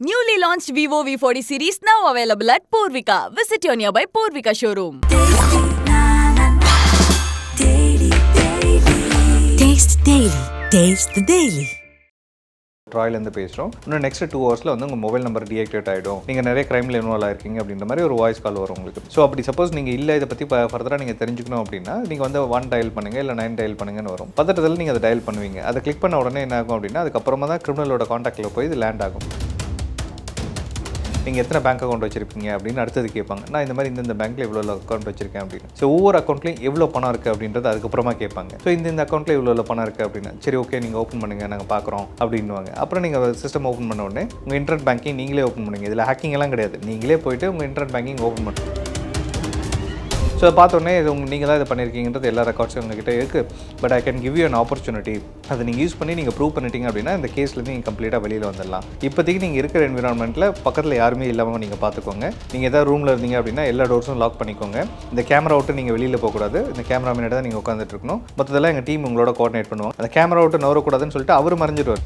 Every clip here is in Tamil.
Newly launched Vivo V40 series now available at Purvika. Visit your nearby Purvika showroom. Taste Daily. Taste the Daily. ட்ராயிலேருந்து பேசுகிறோம் இன்னும் நெக்ஸ்ட் டூ ஹவர்ஸில் வந்து உங்கள் மொபைல் நம்பர் டீஆக்டிவேட் ஆகிடும் நீங்கள் நிறைய க்ரைமில் இன்வால்வ் ஆயிருக்கீங்க அப்படின்ற மாதிரி ஒரு வாய்ஸ் கால் வரும் உங்களுக்கு ஸோ அப்படி சப்போஸ் நீங்கள் இல்லை இதை பற்றி ஃபர்தராக நீங்கள் தெரிஞ்சுக்கணும் அப்படின்னா நீங்கள் வந்து ஒன் டயல் பண்ணுங்கள் இல்லை நைன் டயல் பண்ணுங்கன்னு வரும் பதட்டத்தில் நீங்கள் அதை டயல் பண்ணுவீங்க அதை கிளிக் பண்ண உடனே என்ன ஆகும் அப்படின்னா அதுக்கப்புறமா தான் கிரிமினலோட காண்டாக்டில் போய் இது லேண்ட் ஆகும் நீங்கள் எத்தனை பேங்க் அக்கௌண்ட் வச்சிருப்பீங்க அப்படின்னு அடுத்தது கேட்பாங்க. நான் இந்த மாதிரி இந்த பேங்க்கில் இவ்வளோ அக்கௌண்ட் வச்சிருக்கேன் அப்படின்னு. ஸோ ஒவ்வொரு அக்கௌண்ட்லையும் எவ்வளோ பணம் இருக்குது அப்படின்றது அதுக்கப்புறமா கேட்பாங்க. ஸோ இந்த இந்த அக்கௌண்ட்டில் இவ்வளோ பணம் இருக்குது அப்படின்னா. சரி ஓகே நீங்கள் ஓப்பன் பண்ணுங்கள் நாங்கள் பார்க்குறோம் அப்படின்னுவாங்க. அப்புறம் நீங்கள் சிஸ்டம் ஓப்பன் பண்ண உடனே உங்கள் இன்டர்நெட் பேங்கிங் நீங்களே ஓப்பன் பண்ணுங்கள் இதில் ஹேக்கிங் எல்லாம் கிடையாது. நீங்களே போயிட்டு உங்கள் இன்டர்நெட் பேங்கிங் ஓப்பன் பண்ணுங்கள் ஸோ பார்த்தோன்னே இது உங்க நீங்கள் தான் இது பண்ணியிருக்கீங்கன்றது எல்லா ரெக்கார்ட்ஸும் உங்ககிட்ட இருக்குது but I can give you an opportunity அதை நீங்கள் யூஸ் பண்ணி நீங்கள் ப்ரூவ் பண்ணிட்டீங்க அப்படின்னா இந்த கேஸ்லேருந்து நீங்கள் கம்ப்ளீட்டாக வெளியில் வந்துடலாம். இப்போதைக்கு நீங்கள் இருக்கிற என்விரான்மெண்ட்டில் பக்கத்தில் யாருமே இல்லாமல் நீங்கள் பார்த்துக்கோங்க. நீங்கள் எதாவது ரூமில் இருந்தீங்க அப்படின்னா எல்லா டோர்ஸும் லாக் பண்ணிக்கோங்க. இந்த கேமரா விட்டு நீங்கள் வெளியில் போகக்கூடாது. இந்த கேமரா முன்னாடி தான் நீங்கள் உட்காந்துட்டு இருக்கணும். மற்றதெல்லாம் எங்கள் டீம் உங்களோட கோஆர்டினேட் பண்ணுவாங்க. அந்த கேமரா விட்டு நவரக்கூடாதுன்னு சொல்லிட்டு அவர் மறைஞ்சிடுவார்.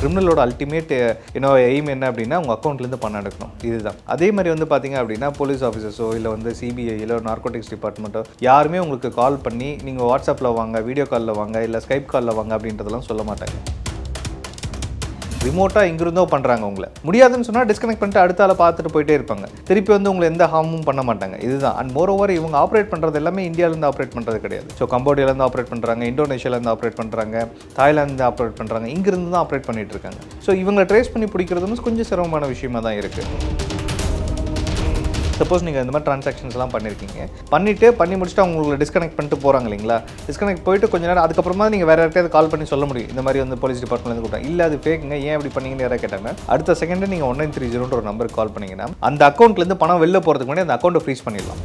கிரிமினலோட அல்டிமேட் என்ன எய்ம் என்ன அப்படின்னா உங்கள் அக்கௌண்ட்லேருந்து பணம் எடுக்கணும். இதுதான். அதே மாதிரி வந்து பார்த்தீங்க அப்படின்னா போலீஸ் ஆஃபீஸர்ஸோ இல்லை வந்து சிபிஐ இல்லை நார்கோட்டிக்ஸ் டிபார்ட்மெண்ட்டோ யாருமே உங்களுக்கு கால் பண்ணி நீங்கள் வாட்ஸ்அப்பில் வாங்க வீடியோ காலில் வாங்க இல்லை ஸ்கைப் காலில் வாங்க அப்படின்றதெல்லாம் சொல்ல மாட்டாங்க. ரிமோட்டாக எங்கிருந்தோ பண்ணுறாங்க உங்களை. முடியாதுன்னு சொன்னால் டிஸ்கனெக்ட் பண்ணிட்டு அடுத்தால பார்த்துட்டு போயிட்டே இருப்பாங்க. திருப்பி வந்து உங்களை எந்த ஹார்மும் பண்ண மாட்டாங்க. இதுதான். அண்ட் மோர் ஓவர் இவங்க ஆப்ரேட் பண்ணுறது எல்லாமே இந்தியாவிலேருந்து ஆப்ரேட் பண்ணுறது கிடையாது. ஸோ கம்போடியாலேருந்து ஆப்ரேட் பண்ணுறாங்க இந்தோனேஷியாலேருந்து ஆப்ரேட் பண்ணுறாங்க தாய்லாந்து ஆப்ரேட் பண்ணுறாங்க இங்கிருந்து தான் ஆப்ரேட் பண்ணிட்டு இருக்காங்க. ஸோ இவங்களை ட்ரேஸ் பண்ணி பிடிக்கிறதுன்னு கொஞ்சம் சிரமமான விஷயமா தான் இருக்குது சப்போஸ் நீங்கள் இந்த மாதிரி ட்ரான்சாக்ஷன்ஸ்லாம் பண்ணியிருக்கீங்க பண்ணிவிட்டு பண்ணி முடிச்சுட்டு அவங்க உங்களை டிஸ்கனெக்ட் பண்ணிட்டு போகிறாங்க இல்லைங்களா? டிஸ்கனெக்ட் போயிட்டு கொஞ்ச நேரம் அதுக்கப்புறமா நீங்கள் வேறு யார்கிட்டயாவது கால் பண்ணி சொல்ல முடியும். இந்த மாதிரி வந்து போலீஸ் டிபார்ட்மெண்ட்லேருந்து கூப்பிட்டாங்க இல்லை அது ஃபேக்குங்க ஏன் அப்படி பண்ணீங்கன்னு யாராவது கேட்டாங்க அடுத்த செகண்ட் நீங்கள் ஒன் நைன் த்ரீ ஜீரோன்ற ஒரு நம்பருக்கு கால் பண்ணிங்கன்னா அந்த அக்கௌண்ட்லேருந்து பணம் வெளில போகிறதுக்கு முன்னாடி அந்த அக்கௌண்ட்டை ஃப்ரீஸ் பண்ணிடலாம்.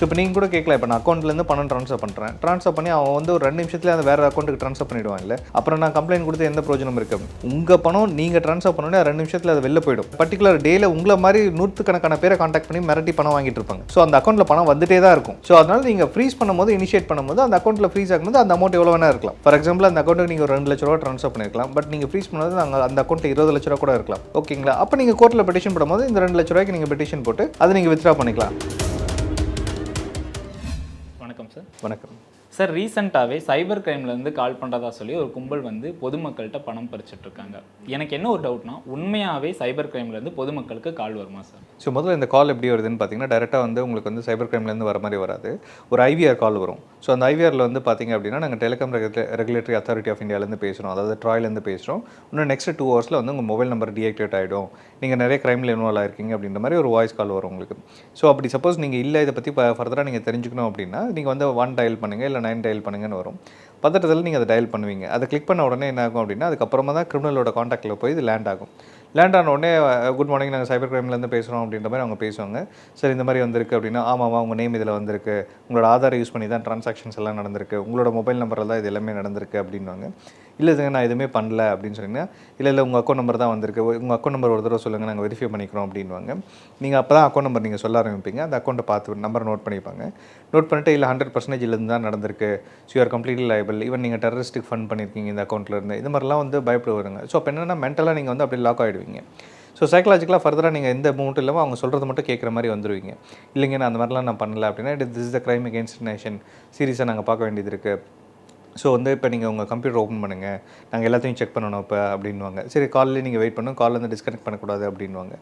ஸோ இப்போ நீங்கள் கூட கேட்கல இப்போ நான் அக்கௌண்ட்லேருந்து பணம் ட்ரான்ஸ்ஃபர் பண்ணுறேன் ட்ரான்ஸ்ஃபர் பண்ணி அவன் வந்து ஒரு ரெண்டு நிமிஷத்துல அந்த வேறு அக்கௌண்ட்டுக்கு ட்ரான்ஸ்ஃபர் பண்ணிடுவான் இல்லை? அப்புறம் நான் கம்ப்ளைண்ட் கொடுத்து எந்த பிரோஜனம் இருக்கு? உங்கள் பணம் நீங்கள் ட்ரான்ஸ்ஃபர் பண்ணோன்னே ரெண்டு நிமிஷத்தில் அது வெளில போயிடும். பர்டிகுலர் டேல உங்களை மாதிரி நூற்றுக்கணக்கான பேரை காண்டாக்ட் பண்ணி மிரட்டி பணம் வாங்கிட்டு இருப்பாங்க. ஸோ அந்த அக்கௌண்ட்டில் பணம் வந்துட்டே தான் இருக்கும். ஸோ அதனால் நீங்கள் ஃப்ரீஸ் பண்ணும்போது இனிஷியேட் பண்ணும்போது அந்த அக்கௌண்ட்டில் ஃப்ரீஸ் ஆகும்போது அந்த அமௌண்ட் எவ்வளோ வேணா இருக்கலாம். ஃபார் எக்ஸாம்பிள் அந்த அக்கௌண்ட்டுக்கு நீங்கள் ஒரு ரெண்டு லட்ச ரூபா ட்ரான்ஸ்ஃபர் பண்ணிருக்கலாம். பட் நீங்கள் ஃப்ரீஸ் பண்ணது நாங்கள் அந்த அக்கௌண்ட்டில் இருபது லட்ச ரூபா கூட இருக்கலாம். ஓகேங்களா அப்போ நீங்கள் கோர்ட்டில் பெட்டிஷன் போடும்போது இந்த ரெண்டு லட்ச ரூபாய்க்கு நீங்கள் பெட்டிஷன் போட்டு அதை நீங்கள் வித்ட்ரா பண்ணிக்கலாம். சார். வணக்கம். சார் ரீசெண்டாகவே சைபர் கிரைம்லேருந்து கால் பண்ணுறதா சொல்லி ஒரு கும்பல் வந்து பொதுமக்கள்கிட்ட பணம் பறிச்சுட்டு இருக்காங்க எனக்கு என்ன ஒரு டவுட்னா உண்மையாகவே சைபர் கிரைம்லேருந்து பொதுமக்களுக்கு கால் வருமா சார்? ஸோ முதல்ல இந்த கால் எப்படி வருதுன்னு பார்த்தீங்கன்னா டேரெக்டாக வந்து உங்களுக்கு வந்து சைபர் கிரைம்லேருந்து வர மாதிரி வராது. ஒரு ஐவிஆர் கால் வரும். ஸோ அந்த ஐவிஆரில் வந்து பார்த்தீங்க அப்படின்னா நாங்கள் டெலிகாம் ரெகுலேட்டரி அத்தாரிட்டி ஆஃப் இந்தியாவிலேருந்து பேசுகிறோம் அதாவது ட்ராயிலேருந்து பேசுகிறோம் இன்னும் நெக்ஸ்ட் டூ ஹவர்ஸில் வந்து உங்கள் மொபைல் நம்பர் டீஆக்டிவேட் ஆகிடும் நீங்கள் நிறைய கிரைமில் இன்வால்வ் ஆயிருக்கீங்க அப்படின்ற மாதிரி ஒரு வாய்ஸ் கால் வரும் உங்களுக்கு. ஸோ அப்படி சப்போஸ் நீங்கள் இல்லை இதை பற்றி ஃபர்தராக நீங்கள் தெரிஞ்சுக்கணும் அப்படின்னா நீங்கள் வந்து ஒன் டயல் பண்ணுங்கள் இல்லை நைன் டயல் பண்ணுங்கன்னு வரும். பதட்டத்தில் நீங்கள் அதை டயல் பண்ணுவீங்க. அதை கிளிக் பண்ண உடனே என்ன ஆகும் அப்படின்னா அதுக்கப்புறமா தான் கிரிமினலோட காண்டாக்டில் போய் இது லேண்ட் ஆகும். லேண்ட் ஆன உடனே குட் மார்னிங் நாங்கள் சைபர் கிரைம்லேருந்து பேசுகிறோம் அப்படின்ற மாதிரி அவங்க பேசுவாங்க. சரி இந்த மாதிரி வந்திருக்கு அப்படின்னா ஆமாம்மா உங்கள் நேம் இதில் வந்திருக்கு. உங்களோட ஆதார் யூஸ் பண்ணி தான் ட்ரான்சாக்ஷன்ஸ் எல்லாம் நடந்திருக்கு. உங்களோட மொபைல் நம்பரில் தான் இது எல்லாமே நடந்திருக்கு அப்படின்வாங்க இல்லை இதுங்க நான் எதுவுமே பண்ணல அப்படின்னு சொன்னீங்கன்னா இல்லை இல்லை உங்கள் அக்கௌண்ட் நம்பர் தான் வந்திருக்கு. உங்கள் அக்கௌண்ட் நம்பர் ஒரு தடவை சொல்லுங்கள் நாங்கள் வெரிஃபை பண்ணிக்கிறோம் அப்படின்வாங்க நீங்கள் அப்போ தான் அக்கௌண்ட் நம்பர் நீங்கள் சொல்ல ஆரம்பிப்பீங்க. அந்த அக்கௌண்ட்டை பார்த்து நம்பர் நோட் பண்ணிப்பாங்க. நோட் பண்ணிட்டு இல்லை ஹண்ட்ரட் பர்சன்டேஜ்லேருந்து தான் நடந்திருக்கு. So you are completely liable even நீங்கள் டெரரிஸ்ட்டுக்கு ஃபண்ட் பண்ணியிருக்கீங்க இந்த அக்கௌண்ட்லேருந்து இது மாதிரிலாம் வந்து பயப்படுவாருங்க. ஸோ அப்போ என்னென்னா மென்டலாக நீங்கள் வந்து அப்படியே லாக் ஆகிடுவீங்க ஸோ சைக்கலாஜிக்கலாக ஃபர்தராக நீங்கள் எந்த மூட்டும் இல்லாமல் அவங்க சொல்கிறது மட்டும் கேட்குற மாதிரி வந்துடுவீங்க இல்லைங்க நான் அந்த மாதிரிலாம் நான் பண்ணல அப்படின்னா it this the crime against nation சீரியஸாக நாங்கள் பார்க்க வேண்டியது இருக்குது ஸோ வந்து இப்போ நீங்கள் உங்கள் கம்ப்யூட்டர் ஓப்பன் பண்ணுங்கள் நாங்கள் எல்லாத்தையும் செக் பண்ணணும் இப்போ அப்படின்வாங்க சரி காலில் நீங்கள் வெயிட் பண்ணும் காலில் வந்து டிஸ்கனெக்ட் பண்ணக்கூடாது அப்படின்வாங்க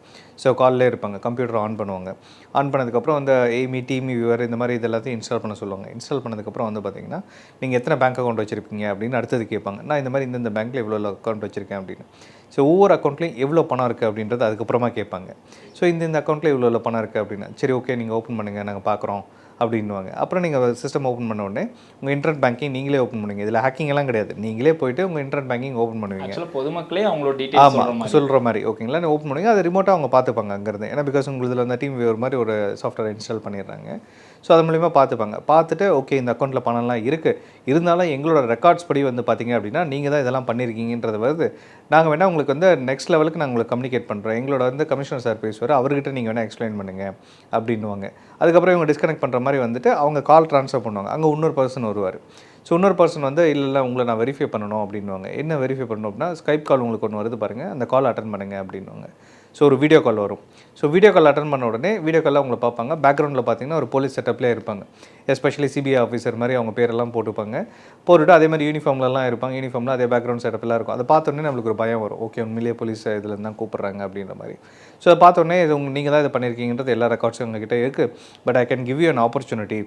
ஸோ காலில் இருப்பாங்க. கம்ப்யூட்டர் ஆன் பண்ணுவாங்க. ஆன் பண்ணதுக்கப்புறம் அந்த ஏமி டீமி வியூவர் இந்த மாதிரி இது எல்லாத்தையும் இன்ஸ்டால் பண்ண சொல்லுவாங்க. இன்ஸ்டால் பண்ணதுக்கப்புறம் வந்து பார்த்தீங்கன்னா நீங்கள் எத்தனை பேங்க் அக்கௌண்ட் வச்சிருப்பீங்க அப்படின்னு அடுத்தது கேட்பாங்க. நான் இந்த மாதிரி இந்த பேங்க்கில் இவ்வளோ அக்கௌண்ட் வச்சிருக்கேன் அப்படின்னு. ஸோ ஒவ்வொரு அக்கௌண்ட்லேயும் எவ்வளோ பணம் இருக்குது அப்படின்றது அதுக்கப்புறமா கேட்பாங்க. ஸோ இந்த இந்த அக்கௌண்ட்டில் இவ்வளோ பணம் இருக்குது அப்படின்னா சரி ஓகே நீங்கள் ஓப்பன் பண்ணுங்கள் நாங்கள் பார்க்குறோம் அப்படின்வாங்க அப்புறம் நீங்கள் சிஸ்டம் ஓப்பன் பண்ண உடனே உங்கள் இன்டர்நெட் பேங்கிங் நீங்களே ஓப்பன் பண்ணுவீங்க இதில் ஹேக்கிங் எல்லாம் கிடையாது. நீங்களே போயிட்டு உங்கள் இன்டர்நெட் பேங்கிங் ஓப்பன் பண்ணுவீங்க. பொதுமக்களே அவங்களோட டீட்டெயில்ஸ் சொல்கிற ஆமாம் மாதிரி. சொல்கிற மாதிரி. ஓகேங்களா ஓப்பன் பண்ணுங்க. அதை ரிமோட்டாக அவங்க பார்த்துப்பாங்க அங்கேருந்து. ஏன்னா பிகாஸ் உங்களுதில் வந்து டீம் வியூவர் மாதிரி ஒரு சாஃப்ட்வேர் இன்ஸ்டால் பண்ணிடுறாங்க. ஸோ அது மூலிமா பார்த்துப்பாங்க. பார்த்துட்டு ஓகே இந்த அக்கௌண்ட்டில் பணம்லாம் இருக்குது இருந்தாலும் எங்களோட ரெக்கார்ட்ஸ் படி வந்து பார்த்தீங்க அப்படின்னா நீங்கள் தான் இதெல்லாம் பண்ணியிருக்கீங்கன்றது வருது. நாங்கள் வேணால் உங்களுக்கு வந்து நெக்ஸ்ட் லெவலுக்கு நாங்கள் உங்களுக்கு கம்யூனிகேட் பண்ணுறோம் எங்களோட வந்து கமிஷனர் சார் பேசுவார். அவர்கிட்ட நீங்கள் வேணால் எக்ஸ்பிளைன் பண்ணுங்கள் அப்படின்னுவாங்க. அதுக்கப்புறம் இவங்க டிஸ்கனெக்ட் பண்ணுற மாதிரி வந்துட்டு அவங்க கால் ட்ரான்ஸ்ஃபர் பண்ணுவாங்க. அங்கே இன்னொரு பர்சன் வருவார். ஸோ இன்னொரு பர்சன் வந்து இல்லை இல்லை உங்களை நான் வெரிஃபை பண்ணணும் அப்படின்னுவாங்க. என்ன வெரிஃபை பண்ணணும்? அப்படின்னா ஸ்கைப் கால் உங்களுக்கு ஒன்று வருது பாருங்கள் அந்த கால் அட்டன் பண்ணுங்க அப்படின்னுவாங்க. ஸோ ஒரு வீடியோ கால் வரும். ஸோ வீடியோ கால் அட்டன் பண்ண உடனே வீடியோ காலில் உங்களை பார்ப்பாங்க. பேக்ரவுண்டில் பார்த்தீங்கன்னா ஒரு போலீஸ் செட்டப்லேயே இருப்பாங்க. எஸ்பெஷலி சிபிஐ ஆஃபீஸர் மாதிரி அவங்க பேரெல்லாம் போட்டுப்பாங்க. போட்டுவிட்டு அதே மாதிரி யூனிஃபார்ம்லலாம் இருப்பாங்க. யூனிஃபார்மில் அதே பேக்ரவுண்ட் செட்டப்லாம் இருக்கும். அதை பார்த்தோன்னே நம்மளுக்கு ஒரு பயம் வரும். ஓகே உண்மையிலேயே போலீஸ் இதில் தான் கூப்பிட்றாங்க அப்படின்ற மாதிரி. ஸோ அதை பார்த்தோன்னே இது உங்கள் நீங்கள் தான் இது பண்ணியிருக்கீங்கன்றது எல்லா ரெக்கார்ட்ஸும் உங்ககிட்ட இருக்குது but I can give you an opportunity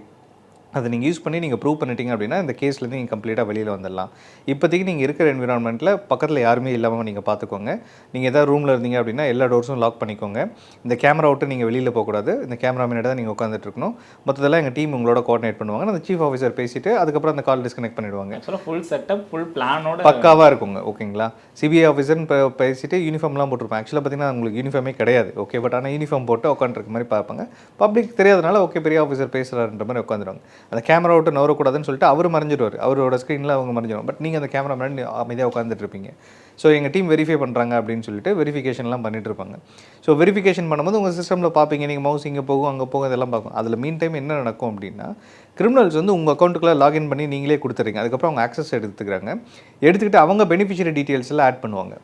அதை நீங்கள் யூஸ் பண்ணி நீங்கள் ப்ரூவ் பண்ணிட்டீங்க அப்படின்னா இந்த கேஸ்லேருந்து நீங்கள் கம்ப்ளீட்டாக வெளியில் வந்துடலாம். இப்போதைக்கு நீங்கள் இருக்கிற என்விரான்மெண்ட்டில் பக்கத்தில் யாருமே இல்லாமல் நீங்கள் பார்த்துக்கோங்க. நீங்கள் எதாவது ரூமில் இருந்தீங்க அப்படின்னா எல்லா டோர்ஸும் லாக் பண்ணிக்கோங்க. இந்த கேமரா விட்டு நீங்கள் வெளியில் போகக்கூடாது. இந்த கேமரா முன்னாடி தான் நீங்கள் உட்காந்துட்டு இருக்கணும். மொத்தத்தில் எங்கள் டீம் உங்களோட கோஆர்டினேட் பண்ணுவாங்க. அந்த சீஃப் ஆஃபீஸர் பேசிட்டு அதுக்கப்புறம் அந்த கால் டிஸ்கனெக்ட் பண்ணிடுவாங்க. ஃபுல் செட்டப் ஃபுல் பிளானோட பக்காவாக இருக்குங்க ஓகேங்களா? சிபிஐ ஆஃபீஸர்னு பேசிட்டு யூனிஃபார்ம்லாம் போட்டிருப்பேன். ஆக்சுவலாக பார்த்தீங்கன்னா உங்களுக்கு யூனிஃபார்மே கிடையாது ஓகே பட் ஆனால் யூனிஃபார்ம் போட்டு உட்காந்துருக்க மாதிரி பார்ப்பாங்க. பப்ளிக் தெரியாதனால ஓகே பெரிய ஆஃபீஸர் பேசுகிறாருன்ற மாதிரி உட்காந்துருவாங்க அந்த கேமரா விட்டு நவரக்கூடாதுன்னு சொல்லிட்டு அவர் மறைஞ்சிடுவார். அவரோட ஸ்க்ரீனில் அவங்க மறைஞ்சிடும் பட் நீங்கள் அந்த கேமரா முன்னாடி அமைதியாக உட்காந்துட்டு இருப்பீங்க. ஸோ எங்கள் டீம் வெரிஃபை பண்ணுறாங்க அப்படின்னு சொல்லிட்டு வெரிஃபிகேஷன்லாம் பண்ணிட்டு இருப்பாங்க. ஸோ வெரிஃபிகேஷன் பண்ணும்போது உங்கள் சிஸ்டமில் பார்ப்பீங்க. நீங்கள் மவுஸ் இங்கே போகும் அங்கே போகும் இதெல்லாம் பார்க்கும். அதில் மீன் டைம் என்ன நடக்கும் அப்படின்னா கிரிமினல்ஸ் வந்து உங்கள் அக்கௌண்ட்டுக்குள்ளே லாகின் பண்ணி நீங்களே கொடுத்துறீங்க அதுக்கப்புறம் அவங்க ஆக்சஸ் எடுத்துக்கிறாங்க. எடுத்துக்கிட்டு அவங்க பெனிஃபிஷியரி டீட்டெயில்ஸ் எல்லாம் ஆட் பண்ணுவாங்க.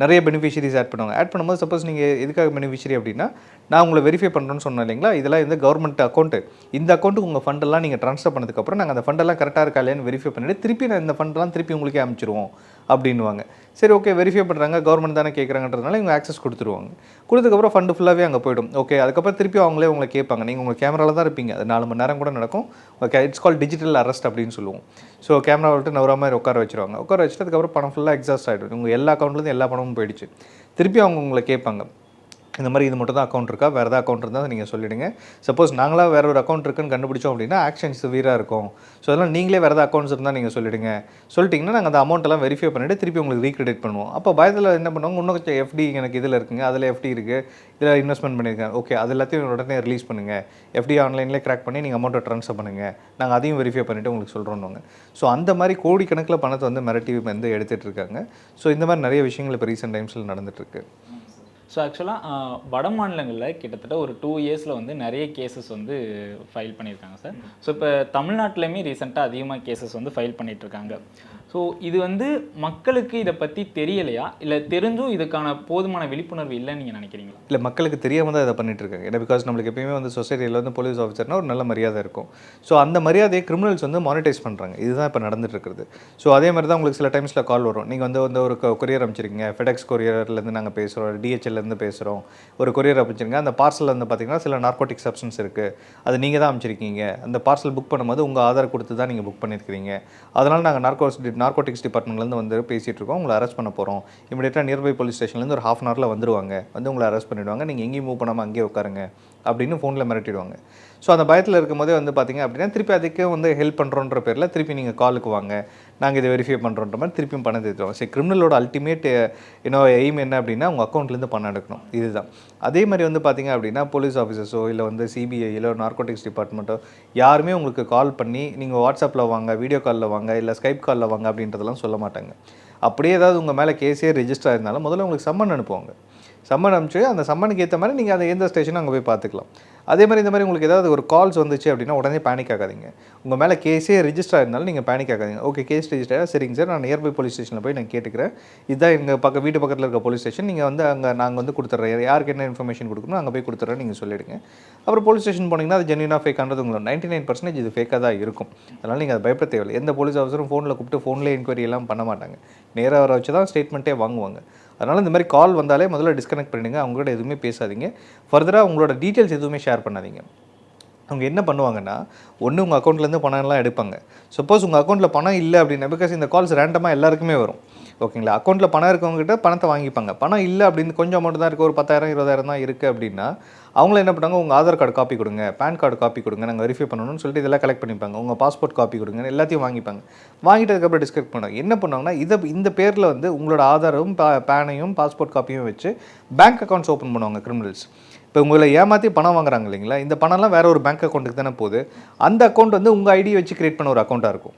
நிறைய பெனிஃபிஷரிஸ் ஆட் பண்ணுவாங்க. ஆட் பண்ணும்போது சப்போஸ் நீங்கள் எதுக்காக பெனிஃபிஷரி அப்படின்னா நான் உங்களை வெரிஃபை பண்ணுறேன்னு சொன்னேன் இல்லைங்களா? இதெல்லாம் இந்த கவர்மெண்ட் அக்கௌண்ட்டு இந்த அக்கௌண்ட்டுக்கு உங்கள் ஃபண்டெல்லாம் நீங்கள் ட்ரான்ஸ்ஃபர் பண்ணதுக்கப்புறம் நாங்கள் அந்த ஃபண்டெல்லாம் கரெக்டாக இருக்கா இல்லையான்னு வெரிஃபை பண்ணிவிட்டு திருப்பி நான் இந்த ஃபண்டெல்லாம் திருப்பி உங்களுக்கே அமைச்சிருவோம். அப்படின்னுவாங்க. சரி ஓகே வெரிஃபை பண்ணுறாங்க கவர்மெண்ட் தானே கேட்குறாங்கன்றதுனால இவங்க ஆக்சஸ் கொடுத்துருவாங்க. கொடுத்ததுக்கப்புறம் ஃபண்டு ஃபுல்லாகவே அங்கே போயிடும். ஓகே அதுக்கப்புறம் திருப்பி அவங்களே உங்களை கேட்பாங்க. நீங்கள் உங்கள் கேமராவில் தான் இருப்பீங்க. அது நாலு மணி நேரம் கூட நடக்கும். Okay it's call digital arrest அப்படின்னு சொல்லுவோம். ஸோ கேமரா விட்டு நவரா மாதிரி உட்கார வச்சுருவாங்க. உட்கார வச்சுட்டு அதுக்கப்புறம் பணம் ஃபுல்லாக எக்ஸாஸ்ட் ஆகிடும் உங்கள் எல்லா அக்கௌண்ட்லேருந்து எல்லா பணமும் போயிடுச்சு. திருப்பி அவங்க உங்களை கேட்பாங்க. இந்த மாதிரி இது மட்டும் தான் அக்கௌண்ட் இருக்கா? வேறு ஏதாவது அக்கௌண்ட் இருந்தால் நீங்கள் சொல்லிடுங்க. சப்போஸ் நாங்களாக வேறு ஒரு அக்கௌண்ட் இருக்குன்னு கண்டுபிடிச்சோம் அப்படின்னா ஆக்ஷன் சிவியராக இருக்கும். ஸோ அதெல்லாம் நீங்களே வேறு ஏதாவது அக்கௌண்ட்ஸ் இருந்தால் நீங்கள் சொல்லிடுங்க. சொல்லிட்டிங்கன்னா நாங்கள் அந்த அமௌண்ட் எல்லாம் வெரிஃபை பண்ணிவிட்டு திருப்பி உங்களுக்கு ரீக்ரெடிட் பண்ணுவோம். அப்போ பயத்தில் என்ன பண்ணுவாங்க? இன்னும் கொஞ்சம் எஃப்டி எனக்கு இதில் இருக்குங்க அதில் எஃப்டி இருக்குது இதில் இன்வெஸ்ட்மெண்ட் பண்ணியிருக்கேன் ஓகே அது எல்லாத்தையும் உடனே ரிலீஸ் பண்ணுங்கள் எஃப்டி ஆன்லைன்லேயே கிராக் பண்ணி நீங்கள் அமௌண்ட்டை ட்ரான்ஸ்ஃபர் பண்ணுங்கள் நாங்கள் அதையும் வெரிஃபை பண்ணிவிட்டு உங்களுக்கு சொல்கிறோன்னு ஸோ அந்த மாதிரி கோடிக்கணக்கில் பணத்தை வந்து மிரட்டி வந்து எடுத்துகிட்டு இருக்காங்க. ஸோ இந்த மாதிரி நிறைய விஷயங்கள் இப்போ ரீசெண்ட் டைம்ஸில் நடந்துட்டுருக்கு ஸோ ஆக்சுவலாக வட மாநிலங்களில் கிட்டத்தட்ட ஒரு டூ இயர்ஸில் வந்து நிறைய கேசஸ் வந்து ஃபைல் பண்ணியிருக்காங்க சார் ஸோ இப்போ தமிழ்நாட்டிலையுமே ரீசெண்டாக அதிகமாக கேசஸ் வந்து ஃபைல் பண்ணிகிட்ருக்காங்க இருக்காங்க. ஸோ இது வந்து மக்களுக்கு இதை பற்றி தெரியலையா? இல்லை தெரிஞ்சும் இதுக்கான போதுமான விழிப்புணர்வு இல்லைன்னு நீங்கள் நினைக்கிறீங்களா? இல்லை மக்களுக்கு தெரியாமல் தான் இதை பண்ணிட்டு இருக்காங்க. ஏன்னா பிகாஸ் நம்மளுக்கு எப்பயுமே வந்து சொசைட்டியில் வந்து போலீஸ் ஆஃபீஸர்னா ஒரு நல்ல மரியாதை இருக்கும். ஸோ அந்த மரியாதையை கிரிமினல்ஸ் வந்து மானிட்டைஸ் பண்ணுறாங்க இதுதான் இப்போ நடந்துட்டு இருக்குது. ஸோ அதே மாதிரி தான் உங்களுக்கு சில டைம்ஸில் கால் வரும். நீங்கள் வந்து வந்து ஒரு கொரியர் அனுப்பிச்சிருக்கீங்க. ஃபெடெக்ஸ் கொரியர்லேருந்து நாங்கள் பேசுகிறோம் டிஹெச்எல்லேருந்து பேசுகிறோம் ஒரு கொரியர் அனுப்பிச்சிருங்க. அந்த பார்சலில் வந்து பார்த்தீங்கன்னா சில நார்கோட்டிக் சப்ஸ்டன்ஸ் இருக்குது அது நீங்கள் தான் அனுப்பிச்சிருக்கீங்க. அந்த பார்சல் புக் பண்ணும்போது உங்கள் ஆதார் கொடுத்து தான் நீங்கள் புக் பண்ணியிருக்கிறீங்க அதனால் நாங்கள் நார்கோஸ் நார்கோட்டிக்ஸ் டிபார்ட்மெண்ட்லேருந்து வந்து பேசிகிட்டு இருக்கோம் உங்களை அரெஸ்ட் பண்ண போகிறோம் இமீடியட்டாக நியர்பை போலீஸ் ஸ்டேஷன்லேருந்து ஒரு ஹாஃப் அன் ஹவரில் வந்துருவாங்க. வந்து உங்களை அரெஸ்ட் பண்ணிவிடுவாங்க நீங்கள் எங்கேயும் மூவ் பண்ணாமல் அங்கேயே உட்காருங்க. அப்படின்னு ஃபோனில் மிரட்டிடுவாங்க. ஸோ அந்த பயத்தில் இருக்கும்போதே வந்து பார்த்தீங்க அப்படின்னா திருப்பி அதுக்கே வந்து ஹெல்ப் பண்ணுறோன்ற பேரில் திருப்பி நீங்கள் காலுக்கு வாங்க. நாங்கள் இதை வெரிஃபை பண்ணுறோன்ற மாதிரி திருப்பியும் பணம் எடுத்துருவோம் சரி கிரிமினலோட அல்டிமேட் இன்னோ எய்ம் என்ன அப்படின்னா உங்கள் அக்கௌண்ட்லேருந்து பணம் எடுக்கணும். இதுதான். அதே மாதிரி வந்து பார்த்தீங்க அப்படின்னா போலீஸ் ஆஃபீஸர்ஸோ இல்லை வந்து சிபிஐ இல்லை நார்கோட்டிக்ஸ் டிபார்ட்மெண்ட்டோ யாருமே உங்களுக்கு கால் பண்ணி நீங்கள் வாட்ஸ்அப்பில் வாங்க வீடியோ காலில் வாங்க இல்லை ஸ்கைப் காலில் வாங்க அப்படின்றதெல்லாம் சொல்ல மாட்டாங்க. அப்படியே ஏதாவது உங்கள் மேலே கேஸே ரெஜிஸ்டர் ஆயிருந்தாலும் முதல்ல உங்களுக்கு சம்மன் அனுப்புவாங்க. சம்மன் அனுப்பிச்சு அந்த சம்மனுக்கு ஏற்ற மாதிரி நீங்கள் அதை எந்த ஸ்டேஷனும் அங்கே போய் பார்த்துக்கலாம். அதே மாதிரி இந்த மாதிரி உங்களுக்கு ஏதாவது ஒரு கால்ஸ் வந்துச்சு அப்படின்னா உடனே பேனிக் ஆகாதீங்க. உங்கள் மேலே கேஸே ரிஜிஸ்டர் ஆயிருந்தாலும் நீங்கள் பேனிக் ஆகாதீங்க. ஓகே கேஸ் ரெஜிஸ்டர் சரிங்க சார் நான் நியர்பை போலீஸ் ஸ்டேஷனில் போய் நான் கேட்டுக்கிறேன். இதுதான் எங்கள் பக்கம் வீட்டு பக்கத்தில் இருக்க போலீஸ் ஸ்டேஷன் நீங்கள் வந்து அங்கே நாங்கள் வந்து கொடுத்துட்றோம் யாருக்கு என்ன இன்ஃபர்மேஷன் கொடுக்கணும் அங்கே போய் கொடுத்துட்றேன் நீங்கள் சொல்லிடுங்க. அப்புறம் போலீஸ் ஸ்டேஷன் போனீங்கன்னா அது ஜென்யூனாக ஃபேக்கானது உங்களுக்கு நைன்டி நைன் பர்சன்டேஜ் இது ஃபேக்காக தான் இருக்கும். அதனால் நீங்கள் அதை பயப்பட தேவையில்லை. எந்த போலீஸ் ஆஃபீஸரும் ஃபோனில் கூப்பிட்டு ஃபோன்லேயே என்கொயரி எல்லாம் பண்ண மாட்டாங்க. நேராக வர வச்சு தான் ஸ்டேட்மெண்ட்டே வாங்குவாங்க. அதனால் இந்த மாதிரி கால் வந்தாலே முதல்ல டிஸ்கனெக்ட் பண்ணிடுங்க. அவங்களோட எதுவுமே பேசாதீங்க. ஃபர்தராக உங்களோட டீட்டெயில்ஸ் எதுவுமே ஷேர் பண்ணாதீங்க. அவங்க என்ன பண்ணுவாங்கன்னா ஒன்று உங்கள் அக்கௌண்ட்லேருந்து பணம்லாம் எடுப்பாங்க. சப்போஸ் உங்கள் அக்கௌண்ட்டில் பணம் இல்லை அப்படின்னா பிகாஸ் இந்த கால்ஸ் ரேண்டமாக எல்லாருக்குமே வரும். ஓகேங்களா அக்கௌண்ட்டில் பணம் இருக்கவங்ககிட்ட பணத்தை வாங்கிப்பாங்க. பணம் இல்லை அப்படின்னு கொஞ்சம் அமௌண்ட் தான் இருக்குது ஒரு பத்தாயிரம் இருபதாயிரம் தான் இருக்குது அப்படின்னா அவங்கள என்ன பண்ணுவாங்க உங்கள் ஆதார் கார்டு காப்பி கொடுங்க பேன் கார்டு காப்பி கொடுங்க நாங்கள் வெரிஃபை பண்ணணும்னு சொல்லிட்டு இதெல்லாம் கலெக்ட் பண்ணிப்பாங்க. உங்கள் பாஸ்போர்ட் காப்பி கொடுங்க எல்லாத்தையும் வாங்கிப்பாங்க. வாங்கிட்டு அதுக்கப்புறம் டிஸ்கனெக்ட் பண்ணுவாங்க. என்ன பண்ணுவாங்கன்னா இதை இந்த பேரில் வந்து உங்களோட ஆதாரும் பேனையும் பாஸ்போர்ட் காப்பியும் வச்சு பேங்க் அக்கௌண்ட்ஸ் ஓப்பன் பண்ணுவாங்க கிரிமினல்ஸ் இப்போ உங்களை ஏமாற்றி பணம் வாங்குறாங்க இல்லைங்களா? இந்த பணம்லாம் வேறு ஒரு பேங்க் அக்கௌண்ட்டுக்கு தானே போகுது. அந்த அக்கௌண்ட் வந்து உங்கள் ஐடியை வச்சு கிரியேட் பண்ண ஒரு அக்கௌண்ட்டாக இருக்கும்.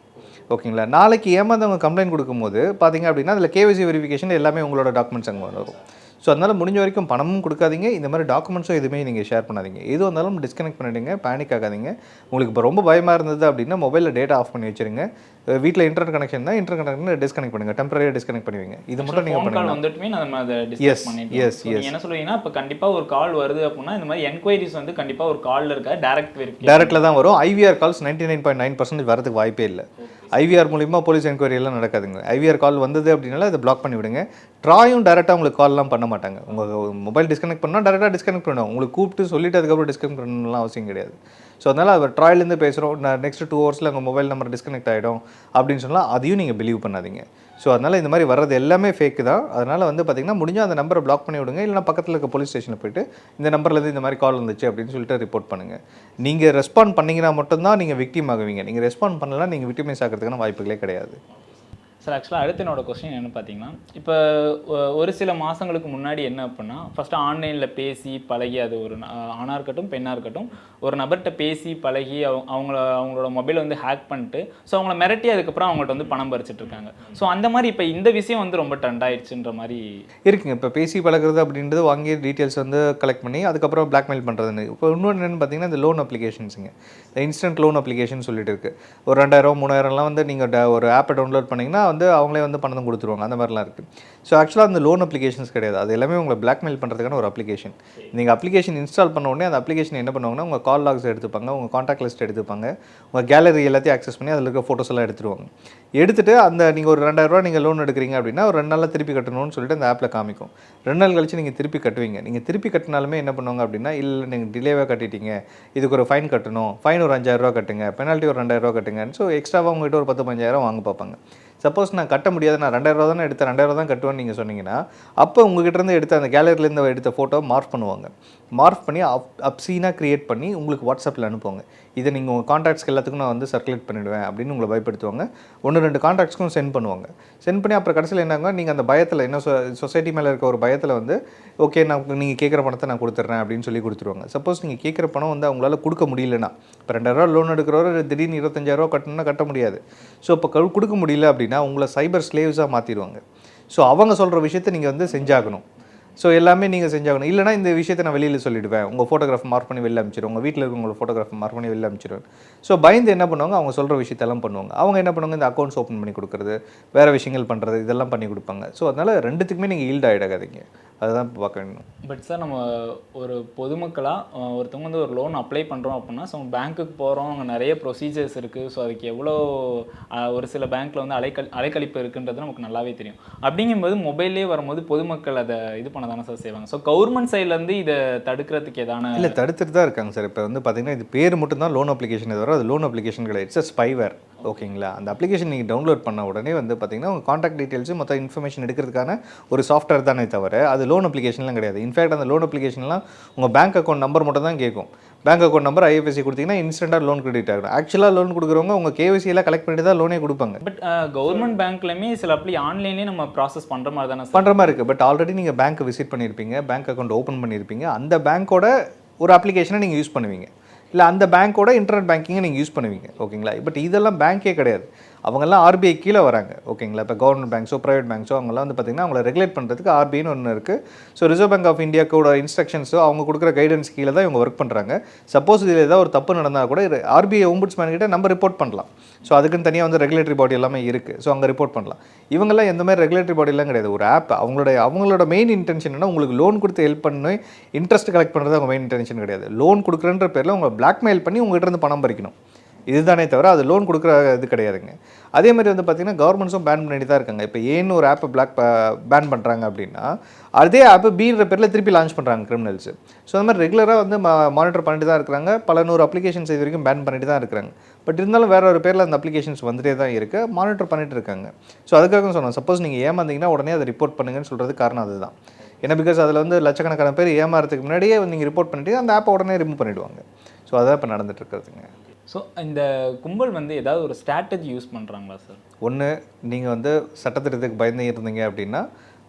ஓகேங்களா? நாளைக்கு ஏமாந்தவங்க கம்ப்ளைண்ட் கொடுக்கும்போது பார்த்தீங்க அப்படின்னா அதில் கேவிசி வெரிஃபிகேஷன் எல்லாமே உங்களோட டாக்குமெண்ட்ஸ் அங்கே வரும். ஸோ அதனால் முடிஞ்ச வரைக்கும் பணமும் கொடுக்காதீங்க. இந்த மாதிரி டாக்குமெண்ட்ஸும் எதுவுமே நீங்கள் ஷேர் பண்ணாதீங்க. எது வந்தாலும் டிஸ்கனெக்ட் பண்ணிவிடுங்க பேனிக் ஆகாதீங்க. உங்களுக்கு இப்போ ரொம்ப பயமாக இருந்தது அப்படின்னா மொபைலில் டேட்டா ஆஃப் பண்ணி வச்சிருங்க. வீட்டில் இன்டர்நெட் கனெக்ஷன் தான் இன்டர் கனெக்ஷன் டிஸ்கனெக்ட் பண்ணுங்கள் டெம்பரரியாக டிஸ்கனெக்ட் பண்ணுவீங்க இது மட்டும் நீங்கள் பண்ணுங்க. வந்துட்டுமே நம்ம அதை yes, So, நீங்க என்ன சொல்லுவீங்கன்னா இப்போ கண்டிப்பா ஒரு கால் வருது அப்படின்னா இந்த மாதிரி என்கொயரிஸ் வந்து கண்டிப்பா ஒரு கால்ல இருக்க டைரக்ட் வெரிஃபிகேஷன் டேரக்டில் தான் வரும். IVR calls ninety nine point nine percentage வரதுக்கு வாய்ப்பே இல்லை. ஐவிஆர் மூலிமா போலீஸ் என்கொயரி எல்லாம் நடக்காதுங்க. ஐவிஆர் கால் வந்தது அப்படின்னால அதை பிளாக் பண்ணி விடுங்க. ட்ராயும் டேரெக்டாக உங்களுக்கு கால்லாம் பண்ண மாட்டாங்க. உங்கள் மொபைல் டிஸ்கனெக்ட் பண்ணால் டேரெக்டாக டிஸ்கனெக்ட் பண்ணுவோம் உங்களுக்கு கூப்பிட்டு சொல்லிட்டு அதுக்கப்புறம் டிஸ்கனெக்ட் பண்ணணும்லாம் அவசியம் கிடையாது. ஸோ அதனால் அவர் ட்ராயிலேருந்து பேசுகிறோம் நான் நெக்ஸ்ட் டூ ஹவர்ஸில் உங்கள் மொபைல் நம்பர் டிஸ்கனெக்ட் ஆகிடும் அப்படின்னு சொன்னால் அதையும் நீங்கள் பிலீவ் பண்ணாதீங்க. ஸோ அதனால் இந்த மாதிரி வர்றது எல்லாமே ஃபேக்கு தான். அதனால் வந்து பார்த்திங்கன்னா முடிஞ்சால் அந்த நம்பரை பிளாக் பண்ணி விடுங்க. இல்லைனா பக்கத்தில் இருக்க போலீஸ் ஸ்டேஷனில் போயிட்டு இந்த நம்பர்லேருந்து இந்த மாதிரி கால் வந்துச்சு அப்படின்னு சொல்லிட்டு ரிப்போர்ட் பண்ணுங்கள் நீங்கள் ரெஸ்பாண்ட் பண்ணிங்கன்னா மட்டும்தான் நீங்கள் விக்டிம் ஆகுவீங்க. நீங்கள் ரெஸ்பாண்ட் பண்ணலாம் நீங்கள் விக்டிமைஸ் ஆகிறதுக்கான வாய்ப்புகளே கிடையாது. சார் ஆக்சுவலாக அடுத்து என்னோட கொஸ்டின் என்னன்னு பார்த்தீங்கன்னா இப்போ ஒரு சில மாதங்களுக்கு முன்னாடி என்ன அப்படின்னா ஃபஸ்ட்டு ஆன்லைனில் பேசி பழகி அது ஒரு ஆணாக இருக்கட்டும் பெண்ணாக இருக்கட்டும் ஒரு நபர்கிட்ட பேசி பழகி அவங்க அவங்கள அவங்களோட மொபைலை வந்து ஹேக் பண்ணிட்டு ஸோ அவங்கள மிரட்டி அதுக்கப்புறம் அவங்கள்ட்ட வந்து பணம் பறிச்சிட்டு இருக்காங்க. ஸோ அந்த மாதிரி இப்போ இந்த விஷயம் வந்து ரொம்ப ட்ரெண்ட் ஆயிடுச்சுன்ற மாதிரி இருக்குங்க. இப்போ பேசி பழகுறது அப்படின்றது வாங்கி டீட்டெயில்ஸ் வந்து கலெக்ட் பண்ணி அதுக்கப்புறம் பிளாக்மெயில் பண்ணுறதுன்னு இப்போ இன்னொன்று என்னென்னு பார்த்தீங்கன்னா இந்த லோன் அப்ளிகேஷன்ஸுங்க இந்த இன்ஸ்டன்ட் லோன் அப்ளிகேஷன் சொல்லிட்டு இருக்குது ஒரு ரெண்டாயிரம் மூணாயிரம்லாம் வந்து நீங்கள் ஒரு ஆப்பை டவுன்லோட் பண்ணிங்கன்னா வந்து அவங்களே வந்து பணம் கொடுத்துருவாங்க. அந்த மாதிரிலாம் இருக்குது ஸோ ஆக்சுவலாக அந்த லோன் அப்ளிகேஷன்ஸ் கிடையாது. அது எல்லாமே உங்களை பிளாக்மெயில் பண்ணுறதுக்கான ஒரு அப்ளிகேஷன் நீங்கள் அப்ளிகேஷன் இன்ஸ்டால் பண்ண உடனே அந்த அப்ளிகேஷன் என்ன பண்ணுவாங்கன்னா உங்கள் கால் லாக்ஸ் எடுத்துப்பாங்க உங்கள் காண்டாக்ட் லிஸ்ட் எடுத்துப்பாங்க. உங்கள் கேலரி எல்லாத்தையும் ஆக்சஸ் பண்ணி அதில் இருக்க ஃபோட்டோஸ் எல்லாம் எடுத்துருவாங்க. எடுத்துட்டு அந்த நீங்கள் ஒரு ரெண்டாயிரரூவா நீங்கள் லோன் எடுக்கிறீங்க அப்படின்னா ஒரு ரெண்டு நாளில் திருப்பி கட்டணும்னு சொல்லிட்டு அந்த ஆப்பில் காமிக்கும். ரெண்டு நாள் கழிச்சு நீங்கள் திருப்பி கட்டுவீங்க. நீங்கள் திருப்பி கட்டினாலுமே என்ன பண்ணுவாங்க அப்படின்னா இல்லை நீங்கள் டிலேவாக கட்டிட்டீங்க. இதுக்கு ஒரு ஃபைன் கட்டணும். ஃபைன் ஒரு அஞ்சாயிரரூவா கட்டுங்க. பெனால்ட்டி ஒரு ரெண்டாயிரரூவா கட்டுங்க ஸோ எக்ஸ்ட்ராவாக உங்ககிட்ட ஒரு பத்து பஞ்சாயிரம் வாங்க பார்ப்பாங்க. சப்போஸ் நான் கட்ட முடியாது நான் ரெண்டாயிரரூவா தானே எடுத்தேன் ரெண்டாயிரரூவா தான் கட்டுவேன்னு நீங்கள் சொன்னீங்கன்னா அப்போ உங்ககிட்ட இருந்து எடுத்த அந்த கேலரிலேருந்து எடுத்த ஃபோட்டோ மார்க் பண்ணுவாங்க. மார்ஃப் பண்ணி அப் அப்சீனாக க்ரியேட் பண்ணி உங்களுக்கு வாட்ஸ்அப்பில் அனுப்புவாங்க. இதை நீங்கள் உங்கள் காண்டாக்ட்ஸ்க்கு எல்லாத்துக்கும் நான் வந்து சர்க்குலேட் பண்ணிவிடுவேன் அப்படின்னு உங்களை பயப்படுத்துவாங்க. ஒன்று ரெண்டு காண்டாக்ட்ஸ்க்கும் சென்ட் பண்ணுவாங்க. சென்ட் பண்ணி அப்புறம் கடைசியில் என்னாங்க நீங்கள் அந்த பயத்தில் என்ன சொசைட்டி மேலே இருக்க ஒரு பயத்தில் வந்து ஓகே நான் நீங்கள் கேட்குற பணத்தை நான் கொடுத்துட்றேன் அப்படின்னு சொல்லி கொடுத்துருவாங்க. சப்போஸ் நீங்கள் கேட்குற பணம் வந்து அவங்களால கொடுக்க முடியலன்னா இப்போ ரெண்டாயிரரூவா லோன் எடுக்கிறவரை திடீர்னு இருபத்தஞ்சாயிரரூவா கட்டணும்னா கட்ட முடியாது. ஸோ இப்போ கொடுக்க முடியல அப்படின்னா உங்களை சைபர் ஸ்லேவ்ஸாக மாற்றிடுவாங்க ஸோ அவங்க சொல்கிற விஷயத்தை நீங்கள் வந்து செஞ்சாகணும். ஸோ எல்லாமே நீங்கள் செஞ்சாகணும். இல்லைனா இந்த விஷயத்தை நான் வெளியில் சொல்லிடுவேன். உங்கள் ஃபோட்டோகிராஃப் மார்க் பண்ணி வெளில அமைச்சிருவோம் உங்கள் வீட்டில் இருக்கவங்களோட ஃபோட்டோகிராஃப் மார்க் பண்ணி வெளில அமைச்சிருவேன் ஸோ பயந்து என்ன பண்ணுவாங்க? அவங்க சொல்கிற விஷயத்தெல்லாம் பண்ணுவாங்க. அவங்க என்ன பண்ணுவாங்க? இந்த அக்கௌண்ட்ஸ் ஓப்பன் பண்ணி கொடுக்குறது வேறு விஷயங்கள் பண்ணுறது இதெல்லாம் பண்ணி கொடுப்பாங்க. ஸோ அதனால் ரெண்டுத்துக்குமே நீங்கள் ஈல்ட் ஆகிடாதீங்க அதுதான் இப்போ பார்க்க வேணும். பட் சார் நம்ம ஒரு பொதுமக்களாக ஒருத்தவங்க வந்து ஒரு லோன் அப்ளை பண்ணுறோம் அப்படின்னா ஸோ பேங்க்குக்கு போகிறோம் அங்கே நிறைய ப்ரொசீஜர்ஸ் இருக்குது ஸோ அதுக்கு எவ்வளோ ஒரு சில பேங்க்கில் வந்து அலைக்கல் அலைக்கழிப்பு இருக்குன்றது நமக்கு நல்லாவே தெரியும். அப்படிங்கும்போது மொபைல்லே வரும்போது பொதுமக்கள் அதை இது பண்ண தானே சார் செய்வாங்க ஸோ கவர்மெண்ட் சைட்லேருந்து இதை தடுக்கிறதுக்கு எதான இல்லை தடுத்துட்டு தான் இருக்காங்க சார் இப்போ வந்து பார்த்தீங்கன்னா இது பேர் மட்டும் தான் லோன் அப்ளிகேஷன் தவிர அது லோன் அப்ளிகேஷன் கிடையாது. இட்ஸ் ஸ்பைவேர் ஓகேங்களா? அந்த அப்ளிகேஷன் நீங்கள் டவுன்லோட் பண்ண உடனே வந்து பார்த்தீங்கன்னா உங்கள் காண்டாக்ட் டீட்டெயில்ஸ் மொத்த இன்ஃபர்மேஷன் எடுக்கிறதுக்கான ஒரு சாஃப்ட்வேர் தானே தவிர அது லோன் அப்ளிகேஷன்லாம் கிடையாது. இன்ஃபேக்ட் அந்த லோன் அப்ளிகேஷன்லாம் உங்கள் பேங்க் அக்கௌண்ட் நம்பர் மட்டும் தான் கேட்கும் பேங்க் அக்கௌண்ட் நம்பர் ஐஎஃப்எஸ்சி கொடுத்தீங்கன்னா இன்ஸ்டன்ட்டாக லோன் கிரெடிட் ஆகும். ஆக்சுவலாக லோன் கொடுக்குறவங்க உங்கள் கேவிசி எல்லாம் கலெக்ட் பண்ணிட்டு தான் லோனே கொடுப்பாங்க. பட் கவர்மெண்ட் பேங்க்லையுமே சில அப்ளி ஆன்லைன்லேயே நம்ம ப்ராசஸ் பண்ணுற மாதிரி தானே பண்ணுற மாதிரி இருக்குது பட் ஆல்ரெடி நீங்கள் பேங்க் விசிட் பண்ணியிருப்பீங்க பேங்க் அக்கௌண்ட் ஓப்பன் பண்ணியிருப்பீங்க அந்த பேங்க்கோட ஒரு அப்ளிகேஷனை நீங்கள் யூஸ் பண்ணுவீங்க. இல்லை அந்த பேங்க்கோட இன்டர்நெட் பேங்கிங்கை நீங்கள் யூஸ் பண்ணுவீங்க. ஓகேங்களா பட் இதெல்லாம் பேங்க்கே கிடையாது. அவங்கெல்லாம் ஆர்பிஐ கீழே வராங்க. ஓகேங்களா? இப்போ கவர்மெண்ட் பேங்க்ஸோ ப்ரைவேட் பேங்க்ஸோ அவங்கெல்லாம் வந்து பார்த்திங்கன்னா அவங்கள ரெகுலேட் பண்ணுறதுக்கு ஆர்பிஐன்னு ஒன்று இருக்குது ஸோ ரிசர்வ் பேங்க் ஆஃப் இந்தியாக்கோட இன்ஸ்ட்ரக்ஷன்ஸோ அவங்க கொடுக்குற கைடன்ஸ் கீழே தான் இவங்க ஒர்க் பண்ணுறாங்க சப்போஸ் இதில் ஏதாவது ஒரு தப்பு நடந்தால் கூட ஆர்பிஐ ஒம்புட்ஸ்மேன் கிட்ட நம்ம ரிப்போர்ட் பண்ணலாம். ஸோ அதுக்குன்னு தனியாக வந்து ரெகுலேட்டரி பாடி எல்லாமே இருக்குது ஸோ அங்கே ரிப்போர்ட் பண்ணலாம். இவங்கெல்லாம் எந்த மாதிரி ரெகுலேட்டரி பாடிலாம் கிடையாது. ஒரு ஆப் அவங்களுடைய அவங்களோட மெயின் இன்டென்ஷன் என்ன உங்களுக்கு லோன் கொடுத்து ஹெல்ப் பண்ணி இன்ட்ரெஸ்ட் கலெக்ட் பண்ணுறது அவங்க மெயின் இன்டென்ஷன் கிடையாது. லோன் கொடுக்குறன்ற பேரில் உங்களை பிளாக்மெயில் பண்ணி உங்கள்கிட்ட இருந்து பணம் பறிக்கணும். இதுதானே தவிர அது லோன் கொடுக்குற இது கிடையாதுங்க. அதே மாதிரி வந்து பார்த்தீங்கன்னா கவர்மெண்ட்ஸும் பேன் பண்ணிட்டு தான் இருக்காங்க. இப்போ ஏன்னு ஒரு ஆப்பை பிளாக் பேன் பண்ணுறாங்க அப்படின்னா அதே ஆப்பு பீன்ற பேரில் திருப்பி லான்ச் பண்ணுறாங்க கிரிமினல்ஸ் ஸோ அந்த மாதிரி ரெகுலராக வந்து மானிட்டர் பண்ணிட்டு தான் இருக்கிறாங்க. பல நூறு அப்ளிகேஷன்ஸ் இது வரைக்கும் பேன் பண்ணிட்டு தான் இருக்கிறாங்க. பட் இருந்தாலும் வேற ஒரு பேரில் அந்த அப்ளிகேஷன்ஸ் வந்துட்டே தான் இருக்குது மானிட்டர் பண்ணிட்டு இருக்காங்க. ஸோ அதுக்காக சொன்னோம் சப்போஸ் நீங்கள் ஏமாந்தீங்கன்னா உடனே அதை ரிப்போர்ட் பண்ணுங்கன்னு சொல்கிறது காரணம் அதுதான். ஏன்னா பிகாஸ் அதில் வந்து லட்சக்கணக்கான பேர் ஏமாறதுக்கு முன்னாடியே நீங்கள் ரிப்போர்ட் பண்ணிட்டு அந்த ஆப்பை உடனே ரிமூவ் பண்ணிடுவாங்க. ஸோ அதான் இப்போ நடந்துட்டு இருக்கிறதுங்க. ஸோ இந்த கும்பல் வந்து ஏதாவது ஒரு ஸ்ட்ராட்டஜி யூஸ் பண்ணுறாங்களா சார் ஒன்று நீங்கள் வந்து சட்டத்திட்டத்துக்கு பயந்து இருந்தீங்க அப்படின்னா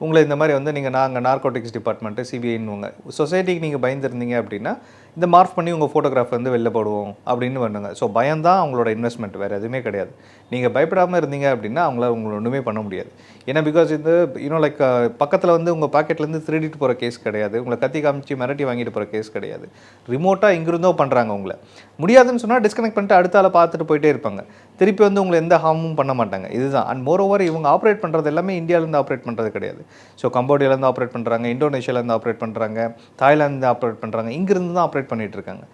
உங்களை இந்த மாதிரி வந்து நீங்கள் நாங்கள் நார்கோட்டிக்ஸ் டிபார்ட்மெண்ட்டு சிபிஐன்னுவாங்க சொசைட்டிக்கு நீங்கள் பயந்துருந்தீங்க அப்படின்னா இந்த மார்க் பண்ணி உங்கள் ஃபோட்டோகிராஃப் வந்து வெளில போடுவோம் அப்படின்னு பண்ணுங்க. ஸோ பயம்தான் அவங்களோட இன்வெஸ்ட்மெண்ட் வேறு எதுவுமே கிடையாது. நீங்கள் பயப்படாமல் இருந்தீங்க அப்படின்னா அவங்களால உங்களை ஒன்றுமே பண்ண முடியாது. ஏன்னா பிகாஸ் இது இன்னும் லைக் பக்கத்தில் வந்து உங்கள் பாக்கெட்லேருந்து திருடிட்டு போகிற கேஸ் கிடையாது. உங்களை கத்தி காமிச்சு மிரட்டி வாங்கிட்டு போகிற கேஸ் கிடையாது. ரிமோட்டாக இங்கிருந்தோ பண்ணுறாங்க உங்களை. முடியாதுன்னு சொன்னால் டிஸ்கனெக்ட் பண்ணிட்டு அடுத்த ஆளை பார்த்துட்டு போயிட்டே இருப்பாங்க. திருப்பி வந்து உங்களை எந்த ஹார்மும் பண்ண மாட்டாங்க. இதுதான். அண்ட் மோர் ஓவர் இவங்க ஆப்ரேட் பண்ணுறது எல்லாமே இந்தியாவிலேருந்து ஆப்ரேட் பண்ணுறது கிடையாது. ஸோ கம்போடியாலேருந்து ஆப்ரேட் பண்ணுறாங்க இந்தோனேஷியாலேருந்து ஆப்ரேட் பண்ணுறாங்க தாய்லாந்து ஆப்ரேட் பண்ணுறாங்க இங்கிருந்து தான் ஆப்ரேட் பண்ணிட்டு இருக்காங்க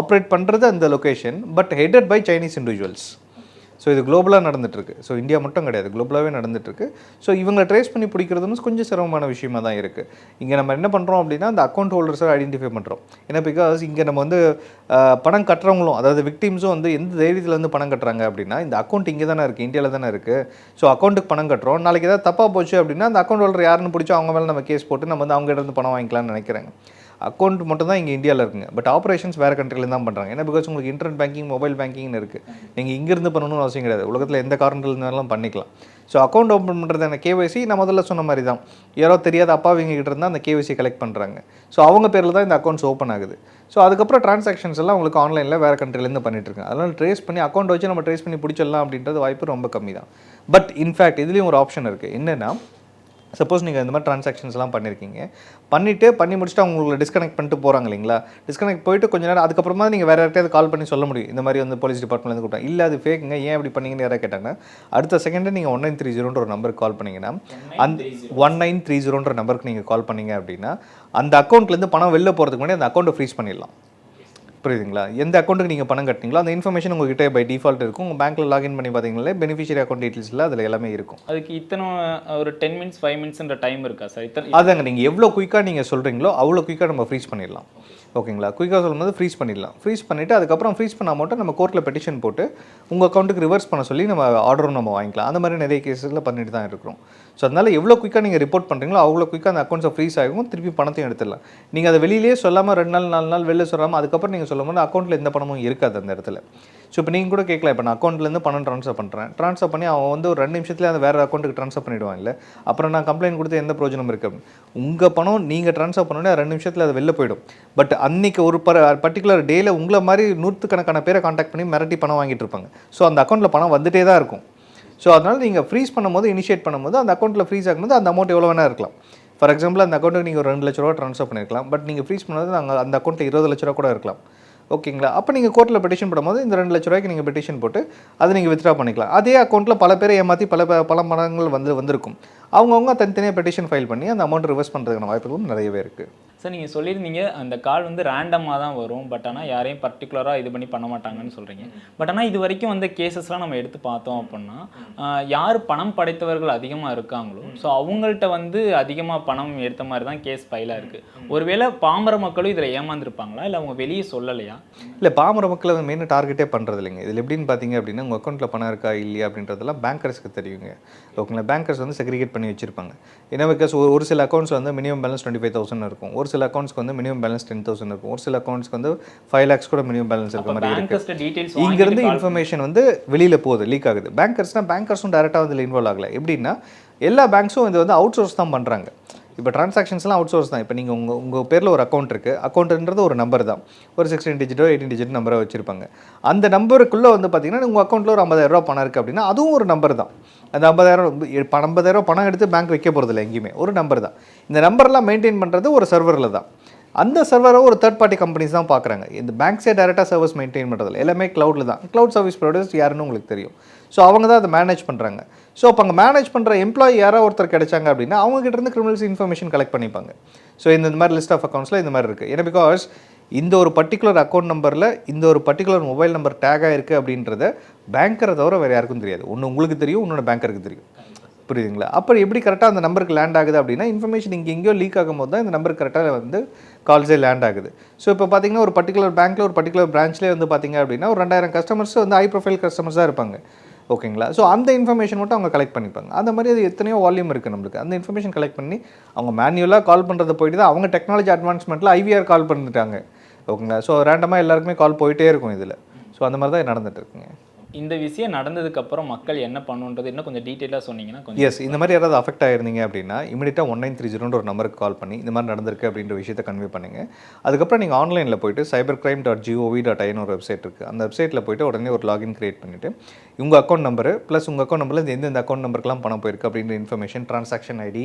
ஆப்ரேட் பண்ணுறது அந்த location but headed by Chinese individuals so இது குளோபலாக நடந்துட்டுருக்கு. ஸோ இந்தியா மட்டும் கிடையாது குளோபலாகவே நடந்துட்டுருக்கு. ஸோ இவங்களை ட்ரேஸ் பண்ணி பிடிக்கிறதுன்னு கொஞ்சம் சிரமமான விஷயமா தான் இருக்குது இங்கே நம்ம என்ன பண்ணுறோம் அப்படின்னா அந்த அக்கௌண்ட் ஹோல்டர்ஸை ஐடென்டிஃபை பண்ணுறோம் ஏன்னா பிகாஸ் இங்கே நம்ம வந்து பணம் கட்டுறவங்களும் அதாவது விக்டிம்ஸும் வந்து எந்த தைரியத்தில் வந்து பணம் கட்டுறாங்க அப்படின்னா இந்த அக்கௌண்ட் இங்கே தானே இருக்குது இந்தியாவில் தானே இருக்குது ஸோ அக்கௌண்ட்டுக்கு பணம் கட்டுறோம். நாளைக்கு ஏதாவது தப்பாக போச்சு அப்படின்னா அந்த அக்கௌண்ட் ஹோல்டர் யாருன்னு பிடிச்சோ அவங்க மேலே நம்ம கேஸ் போட்டு நம்ம வந்து அவங்ககிட்ட இருந்து பணம் வாங்கிக்கலாம்னு நினைக்கிறாங்க. அக்கௌண்ட் மட்டும் தான் இங்கே இந்தியாவில் இருக்குங்க. பட் ஆப்ரேஷன்ஸ் வேறு கண்ட்ரிலேருந்து தான் பண்ணுறாங்க ஏன்னா பிகாஸ் உங்களுக்கு இன்டர்நெட் பேங்கிங் மொபைல் பேங்கிங்னு இருக்குது நீங்கள் இங்கேருந்து பண்ணணும்னு அவசியம் கிடையாது. உலகத்தில் எந்த காரணத்தில் இருந்தாலும் பண்ணிக்கலாம். ஸோ அக்கௌண்ட் ஓப்பன் பண்ணுறதான கேவைசி நான் முதல்ல சொன்ன மாதிரி தான். யாரோ தெரியாத அப்பாவிங்க கிட்ட இருந்தால் அந்த கேவைசி கலெக்ட் பண்ணுறாங்க ஸோ அவங்க பேரில் தான் இந்த அக்கௌண்ட்ஸ் ஓப்பன் ஆகுது. ஸோ அதுக்கப்புறம் டிரான்சாக்ஷன்ஸ் எல்லாம் உங்களுக்கு ஆன்லைனில் வேறு கண்ட்ரிலேருந்து பண்ணிட்டுருக்காங்க அதனால் ட்ரேஸ் பண்ணி அக்கௌண்ட் வச்சு நம்ம ட்ரேஸ் பண்ணி பிடிச்சிடலாம் அப்படின்றது வாய்ப்பு ரொம்ப கம்மி தான். பட் இன்ஃபேக்ட் இதுலேயும் ஒரு ஆப்ஷன் இருக்குது என்னென்னா சப்போஸ் நீங்கள் இந்த மாதிரி ட்ரான்சாக்ஷன்ஸ்லாம் பண்ணியிருக்கீங்க பண்ணிவிட்டு பண்ணி முடிச்சுட்டு அவங்க உங்களை டிஸ்கனெக்ட் பண்ணிட்டு போகிறாங்க இல்லைங்களா? டிஸ்கனெக்ட் போயிட்டு கொஞ்ச நேரம் அதுக்கப்புறமா நீங்கள் வேறு யார்கிட்டயாவது கால் பண்ணி சொல்ல முடியும். இந்த மாதிரி வந்து போலீஸ் டிபார்ட்மெண்ட்லேருந்து கூட்டம் இல்லை அது ஃபேக்குங்க ஏன் இப்படி பண்ணீங்கன்னு யாராவது கேட்டாங்கன்னா அடுத்த செகண்டே நீங்கள் ஒன் நைன் த்ரீ ஜீரோன்ற ஒரு நம்பருக்கு கால் பண்ணீங்கன்னா அந்த ஒன் நைன் த்ரீ ஜீரோன்ற நம்பருக்கு நீங்கள் கால் பண்ணீங்க அப்படின்னா அந்த அக்கௌண்ட்லேருந்து பணம் வெளில போகிறதுக்கு முன்னாடி அந்த அக்கௌண்ட்டை ஃப்ரீஸ் பண்ணிடலாம். புரியுதுங்களா? எந்த அக்கௌண்ட்டுக்கு நீங்கள் பணம் கட்டினீங்களோ அந்த இன்ஃபர்மேஷன் உங்ககிட்ட பை டிஃபால்ட் இருக்கும். உங்கள் பேங்க்கில் லாகின் பண்ணி பார்த்தீங்களே பெனிஃபிஷியரி அக்கௌண்ட் டீட்டெயில்ஸில் அதில் எல்லாமே இருக்கும். அதுக்கு இத்தனை ஒரு டென் மினிட்ஸ் ஃபைவ் மினிட்ஸ்ன்ற டைம் இருக்கா சார் இத்தனை அதாங்க நீங்கள் எவ்வளோ குயிக்காக நீங்கள் சொல்கிறீங்களோ அவ்வளோ குயிக்காக நம்ம ஃப்ரீஸ் பண்ணிடலாம். ஓகேங்களா? குயிக்காக சொல்லும்போது ஃப்ரீஸ் பண்ணிடலாம். ஃப்ரீஸ் பண்ணிவிட்டு அதுக்கப்புறம் ஃப்ரீஸ் பண்ண அமௌண்ட்டை நம்ம கோர்ட்டில் பெட்டிஷன் போட்டு உங்கள் அக்கௌண்ட்டுக்கு ரிவர்ஸ் பண்ண சொல்லி நம்ம ஆர்டரும் நம்ம வாங்கிக்கலாம். அந்த மாதிரி நிறைய கேஸில் பண்ணிட்டு தான் இருக்கிறோம். ஸோ அதனால் எவ்வளோ குயிக்காக நீங்கள் ரிப்போர்ட் பண்ணுறீங்களோ அவ்வளோ குயிக்காக அந்த அக்கௌண்ட்ஸை ஃப்ரீஸ் ஆகும். திருப்பி பணத்தையும் எடுத்துடலாம். நீங்கள் அதை வெளியிலேயே சொல்லாமல் ரெண்டு நாள் நாலு நாள் வெளில சொல்லாமல் அதுக்கப்புறம் நீங்கள் சொல்லும்போது அக்கௌண்ட்டில் எந்த பணமும் இருக்காது அந்த இடத்துல. ஸோ இப்போ நீங்கள் கூட கேட்கலாம். இப்போ நான் அக்கௌண்ட்லேருந்து பணம் ட்ரான்ஸ்ஃபர் பண்ணுறேன் ட்ரான்ஸ்ஃபர் பண்ணி அவன் வந்து ஒரு ரெண்டு நிமிஷத்தில் அந்த வேறு அக்கௌண்ட்டுக்கு ட்ரான்ஸ்ஃபர் பண்ணிடுவான் இல்லை? அப்புறம் நான் கம்ப்ளைண்ட் கொடுத்து எந்த பிரயோஜனம் இருக்கு உங்கள் பணம் நீங்கள் ட்ரான்ஸ்ஃபர் பண்ணோன்னே ரெண்டு நிமிஷத்தில் அது வெளில போயிடும். பட் அன்னைக்கு ஒரு பர் பர்டிகுலர் டேயில் உங்களை மாதிரி நூற்றுக்கணக்கான பேரை காண்டாக்ட் பண்ணி மிரட்டி பணம் வாங்கிட்டு இருப்பாங்க. ஸோ அந்த அக்கௌண்ட்டில் பணம் வந்துட்டே தான் இருக்கும். ஸோ அதனால் நீங்கள் ஃப்ரீஸ் பண்ணும்போது இனிஷியேட் பண்ணும்போது அந்த அக்கௌண்ட்டில் ஃப்ரீஸ் ஆகும்போது அந்த அமௌண்ட் எவ்வளோ வேணா இருக்கலாம். ஃபார் எக்ஸாம்பிள் அந்த அக்கௌண்ட்டுக்கு நீங்கள் ஒரு ரெண்டு லட்ச ரூபா ட்ரான்ஸ்ஃபர் பண்ணிருக்கலாம். பட் நீங்கள் ஃப்ரீஸ் பண்ணது அந்த அந்த அக்கௌண்ட்டில் இருபது லட்ச ரூபா கூட இருக்கலாம். ஓகேங்களா? அப்போ நீங்கள் கோர்ட்டில் பெட்டிஷன் போடும்போது இந்த ரெண்டு லட்ச ரூபாய்க்கு நீங்கள் பெட்டிஷன் போட்டு அதை நீங்கள் வித்ட்ரா பண்ணிக்கலாம். அதே அக்கௌண்ட்டில் பல பேரை ஏமாற்றி பல ப- பல மடங்கள் வந்து வந்திருக்கும். அவங்கவுங்க தனித்தனியாக பெட்டிஷன் ஃபைல் பண்ணி அந்த அமௌண்ட் ரிவர்ஸ் பண்ணுறதுக்கான வாய்ப்புகளும் நிறையவே இருக்குது சார் நீங்கள் சொல்லியிருந்தீங்க அந்த கால் வந்து ரேண்டமாக தான் வரும் பட் ஆனால் யாரையும் பர்டிகுலராக இது பண்ணி பண்ண மாட்டாங்கன்னு சொல்கிறீங்க பட் ஆனால் இது வரைக்கும் வந்த கேசஸ்லாம் நம்ம எடுத்து பார்த்தோம் அப்படின்னா யார் பணம் படைத்தவர்கள் அதிகமாக இருக்காங்களோ ஸோ அவங்கள்ட்ட வந்து அதிகமாக பணம் எடுத்த மாதிரி தான் கேஸ் ஃபைலாக இருக்குது ஒருவேளை பாமர மக்களும் இதில் ஏமாந்துருப்பாங்களா? இல்லை அவங்க வெளியே சொல்லலையா? இல்லை பாமர மக்களை மெயின் டார்கெட்டே பண்ணுறது இல்லைங்க இதில் எப்படின்னு பார்த்தீங்க அப்படின்னா உங்கள் அக்கௌண்ட்டில் பணம் இருக்கா இல்லையா அப்படின்றதெல்லாம் பேங்கர்ஸ்க்கு தெரியுங்க. ஓகேங்களா? பேங்கர்ஸ் வந்து செக்ரிகேட் பண்ணி வச்சுருப்பாங்க. ஏன்னா பிகாஸ் ஒரு ஒரு சில அக்கௌண்ட்ஸ் வந்து minimum balance twenty five thousand இருக்கும். ஒரு சில அக்கௌண்ட்ஸ்க்கு வந்து மினிமம் பேலன்ஸ் டென் தௌசண்ட் இருக்கும். ஒரு சில அக்கௌண்ட்ஸ்க்கு வந்து ஃபைவ் லேக்ஸ் கூட மினிமம் பேலன்ஸ் இருக்க மாதிரி டீட்டெயில்ஸ் இங்கேருந்து இன்ஃபர்மேஷன் வந்து வெளியில் போகுது லீக் ஆகுது. பேங்கர்ஸ்னால் பேங்கர்ஸும் டேரெக்டாக வந்து இன்வால்வ் ஆகல. எப்படின்னா எல்லா பேங்க்ஸும் இது வந்து அவுட் சோர்ஸ் தான் பண்ணுறாங்க இப்போ ட்ரான்சாக்ஷன்ஸ்லாம் அவுட் சோர்ஸ் தான். இப்போ நீங்கள் உங்கள் உங்கள் பேரில் ஒரு அக்கௌண்ட் இருக்குது அக்கௌண்ட்ன்றது ஒரு நம்பர் தான். ஒரு சிக்ஸ்டீன் டிஜிட்டோ எயிட்டீன் டிஜிட் நம்பரை வச்சிருப்பாங்க. அந்த நம்பருக்குள்ளே வந்து பார்த்தீங்கன்னா உங்கள் அக்கௌண்ட்டில் ஒரு 50000 ரூபாய் பணம் இருக்குது அப்படின்னா அதுவும் ஒரு நம்பர் தான். அந்த ஐம்பதாயிரம் ஐம்பதாயிரம் பணம் எடுத்து பேங்க் வைக்க போகிறதில்ல எங்கேயுமே. ஒரு நம்பர் தான். இந்த நம்பர்லாம் மெயின்டைன் பண்ணுறது ஒரு சர்வரில் தான். அந்த சர்வரை ஒரு தேர்ட் பார்ட்டி கம்பெனிஸ் தான் பார்க்குறாங்க. இந்த பேங்க்ஸே டேரெக்டாக சர்வீஸ் மெயின்டைன் பண்ணுறதில்ல எல்லாமே க்ளவுடில் தான். க்ளவுட் சர்வீஸ் ப்ரொவைடர்ஸ் யாருன்னு உங்களுக்கு தெரியும். ஸோ அவங்க தான் அதை மேனேஜ் பண்ணுறாங்க ஸோ அப்போ அங்கே மேனேஜ் பண்ணுற எம்ப்ளாயி யாரோ ஒருத்தர் கிடைச்சாங்க அப்படின்னா அவங்ககிட்ட இருந்து கிரிமினல்ஸ் இன்ஃபர்மேஷன் கலெக்ட் பண்ணிப்பாங்க. ஸோ இந்த இந்த மாதிரி லிஸ்ட் ஆஃப் அக்கௌண்ட்ஸில் இந்த மாதிரி இருக்குது ஏன்னா பிகாஸ் இந்த ஒரு பர்டிகுலர் அக்கௌண்ட் நம்பரில் இந்த ஒரு பர்டிகுலர் மொபைல் நம்பர் டேக் ஆகிருக்கு அப்படின்றத பேங்கரை தவிர வேறு யாருக்கும் தெரியாது. ஒன்று உங்களுக்கு தெரியும் இன்னொன்று பேங்கருக்கு தெரியும். புரியுதுங்களா? அப்புறம் எப்படி கரெக்டாக அந்த நம்பருக்கு லேண்ட் ஆகுது அப்படின்னா இன்ஃபர்மேஷன் இங்கே எங்கேயோ லீக் ஆகும்போது தான் இந்த நம்பருக்கு கரெக்டாக வந்து கால்ஸே லேண்ட் ஆகுது. ஸோ இப்போ பார்த்தீங்கன்னா ஒரு பர்டிகுலர் பேங்க்கில் ஒரு பர்டிகுலர் பிரான்ச்லேயே வந்து பார்த்தீங்க அப்படின்னா ஒரு ரெண்டாயிரம் கஸ்டமர்ஸ் வந்து ஹை ப்ரொஃபைல் கஸ்டமர்ஸ் தான் இருப்பாங்க. ஓகேங்களா? ஸோ அந்த இன்ஃபர்மேஷன் மட்டும் அவங்க கலெக்ட் பண்ணிப்பாங்க. அந்த மாதிரி அது எத்தனையோ வால்யூம் இருக்குது நம்மளுக்கு. அந்த இன்ஃபர்மேஷன் கலெக்ட் பண்ணி அவங்க மேனுவலாக கால் பண்ணுறதை போயிட்டு தான் அவங்க டெக்னாலஜி அட்வான்ஸ்மெண்ட்டில் ஐவிஆர் கால் பண்ணிட்டாங்க. ஓகேங்களா? ஸோ ரேண்டமாக எல்லாருக்குமே கால் போயிட்டே இருக்கும் இதில். ஸோ அந்த மாதிரி தான் நடந்துட்டு இருக்குங்க. இந்த விஷயம் நடந்ததுக்கப்புறம் மக்கள் என்ன பண்ணுன்றது இன்னும் கொஞ்சம் டீட்டெயிலாக சொன்னீங்கன்னா கொஞ்சம் எஸ் இந்த மாதிரி யாராவது அஃபெக்ட் ஆயிருந்தீங்க அப்படின்னா இமீடியட்டாக ஒன் நைன் த்ரீ ஜீரோன்ற ஒரு நம்பருக்கு கால் பண்ணி இந்த மாதிரி நடந்திருக்கு அப்படின்ற விஷயத்தை கன்வே பண்ணுங்க. அதுக்கப்புறம் நீங்கள் ஆன்லைனில் போயிட்டு cyber crime dot gov dot in ஒரு வெப்சைட் இருக்குது அந்த வெப்சைட்டில் போயிட்டு உடனே ஒரு லாகின் கிரியேட் பண்ணிவிட்டு உங்கள் அக்கௌண்ட் நம்பர் ப்ளஸ் உங்கள் அக்கௌண்ட் நம்பரில் எந்தெந்த அக்கௌண்ட் நம்பருக்குலாம் பணம் போயிருக்கு அப்படின்ற இன்ஃபர்மேஷன் ட்ரான்சாக்ஷன் ஐடி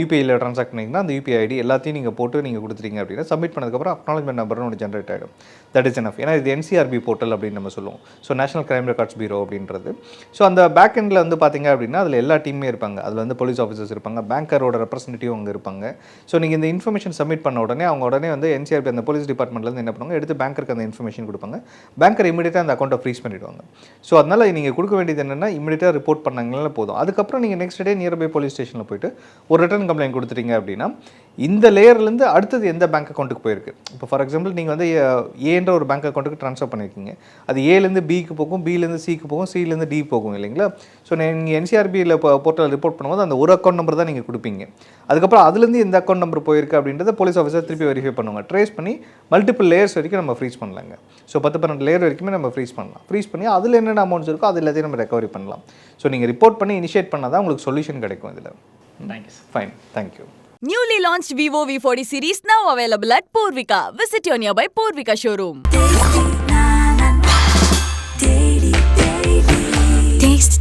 யூபிஐயில் ட்ரான்சாக்ட் பண்ணிங்கன்னா அந்த யூபிஐ ஐடி எல்லாத்தையும் நீங்கள் போட்டு நீங்கள் கொடுத்துட்டீங்க அப்படின்னா சப்மிட் பண்ணதுக்கப்புறம் அக்னாலஜ்மெண்ட் நம்பர்னு ஒன்று ஜென்ரேட் ஆகிடும் தட் இஸ் எனஃப் ஏன்னா இது என்சிஆர்பி போர்ட்டல் அப்படின்னு நம்ம சொல்லுவோம். So national crime records bureau அப்படின்றது. ஸோ அந்த பேக் எண்டில் வந்து பார்த்தீங்க அப்படின்னா அதில் எல்லா டீமுமே இருப்பாங்க. அதில் வந்து போலீஸ் ஆஃபீஸர்ஸ் இருப்பாங்க பேங்கரோட ரெப்ரஸன்டேட்டிவ் அங்கே இருப்பாங்க. ஸோ நீங்கள் இந்த இன்ஃபர்மேஷன் சப்மிட் பண்ண உடனே அவங்க உடனே வந்து என்சிஆர்பி அந்த போலீஸ் டிபார்ட்மெண்ட்லேருந்து என்ன பண்ணுவாங்க எடுத்து பேங்கருக்கு அந்த இன்ஃபர்மேஷன் கொடுப்பாங்க. பேங்கர் இமீடியட்டாக அந்த அக்கௌண்ட்டை ஃப்ரீஸ் பண்ணிடுவாங்க. ஸோ அதனால் நீங்கள் கொடுக்க வேண்டியது என்னென்னா இமீடியட்டாக ரிப்போர்ட் பண்ணாங்களே போதும். அதுக்கப்புறம் நீங்கள் நெக்ஸ்ட் டே நியர்பை போலீஸ் ஸ்டேஷனில் போயிட்டு ஒரு ரிட்டர்ன் கம்ப்ளைண்ட் கொடுத்துட்டீங்க அப்படின்னா இந்த லேயர்லேருந்து அடுத்தது எந்த பேங்க் அக்கௌண்ட்டுக்கு போயிருக்கு? இப்போ ஃபார் எக்ஸாம்பிள் நீங்கள் வந்து ஏன்ற ஒரு பேங்க் அக்கௌண்ட்டுக்கு ட்ரான்ஸ்ஃபர் பண்ணியிருக்கீங்க அது ஏலேருந்து பிக்கு போகும் பி பிலேருந்து சிக்கு போகும் சிலேருந்து டி போகும் இல்லைங்களா? ஸோ நீங்கள் என்சிஆர்பியில் போர்ட்டல் ரிப்போர்ட் பண்ணும்போது அந்த ஒரு அக்கௌண்ட் நம்பர் தான் நீங்கள் கொடுப்பீங்க. அதுக்கப்புறம் அதுலேருந்து எந்த அக்கௌண்ட் நம்பர் போயிருக்கு அப்படின்றத போலீஸ் ஆஃபீஸர் திருப்பி வெரிஃபை பண்ணுவாங்க. ட்ரேஸ் பண்ணி மல்டிபிள் லேயர்ஸ் வரைக்கும் நம்ம ஃப்ரீஸ் பண்ணலாங்க. ஸோ பத்து பன்னெண்டு லேயர் வரைக்குமே நம்ம ஃப்ரீஸ் பண்ணலாம். ஃப்ரீஸ் பண்ணி அதில் என்னென்ன அமௌண்ட்ஸ் இருக்கோ அது எல்லாத்தையும் நம்ம ரெக்கவரி பண்ணலாம். ஸோ நீங்கள் ரிப்போர்ட் பண்ணி இனிஷியேட் பண்ணால் தான் உங்களுக்கு சொல்யூஷன் கிடைக்கும் இதில். Thank you sir fine thank you Newly launched Vivo V40 series now available at Purvika. Visit your nearby Purvika showroom.